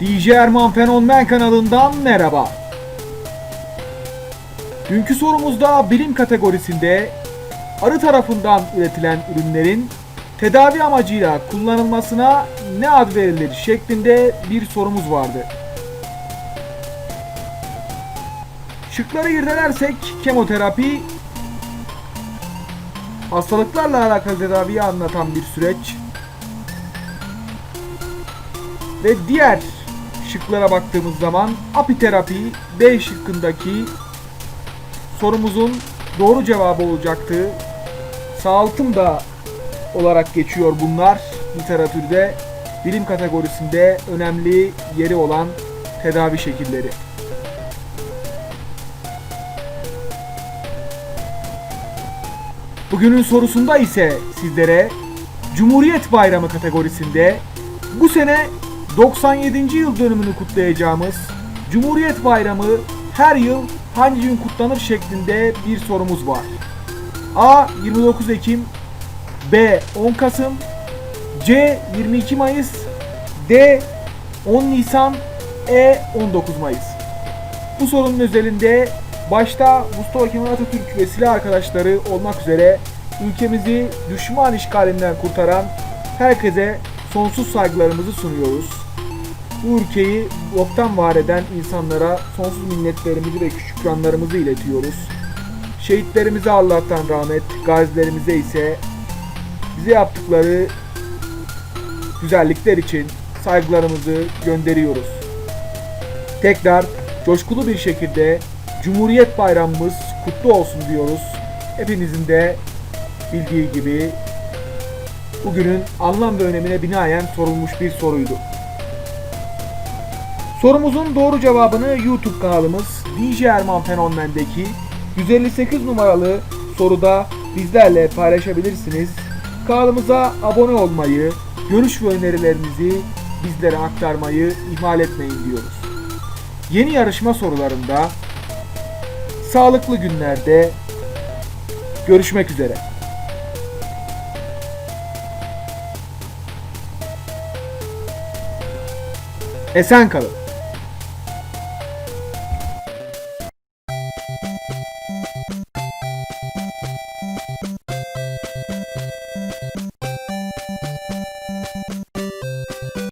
DJ Erman Fenomen kanalından merhaba. Dünkü sorumuzda bilim kategorisinde arı tarafından üretilen ürünlerin tedavi amacıyla kullanılmasına ne ad verilir şeklinde bir sorumuz vardı. Şıkları irdelersek kemoterapi, hastalıklarla alakalı tedaviyi anlatan bir süreç ve diğer şıklara baktığımız zaman apiterapi B şıkkındaki sorumuzun doğru cevabı olacaktı. Sağaltım da olarak geçiyor bunlar literatürde bilim kategorisinde önemli yeri olan tedavi şekilleri. Bugünün sorusunda ise sizlere Cumhuriyet Bayramı kategorisinde bu sene 97. yıl dönümünü kutlayacağımız Cumhuriyet Bayramı her yıl hangi gün kutlanır şeklinde bir sorumuz var. A 29 Ekim B 10 Kasım C 22 Mayıs D 10 Nisan E 19 Mayıs Bu sorunun özelinde başta Mustafa Kemal Atatürk ve silah arkadaşları olmak üzere ülkemizi düşman işgalinden kurtaran herkese sonsuz saygılarımızı sunuyoruz. Bu ülkeyi yoktan var eden insanlara sonsuz minnetlerimizi ve şükranlarımızı iletiyoruz. Şehitlerimize Allah'tan rahmet, gazilerimize ise bize yaptıkları güzellikler için saygılarımızı gönderiyoruz. Tekrar coşkulu bir şekilde Cumhuriyet Bayramımız kutlu olsun diyoruz. Hepinizin de bildiği gibi bugünün anlam ve önemine binaen sorulmuş bir soruydu. Sorumuzun doğru cevabını YouTube kanalımız DJ Erman Fenomen'deki 158 numaralı soruda bizlerle paylaşabilirsiniz. Kanalımıza abone olmayı, görüş ve önerilerinizi bizlere aktarmayı ihmal etmeyin diyoruz. Yeni yarışma sorularında sağlıklı günlerde görüşmek üzere. Esen kalın.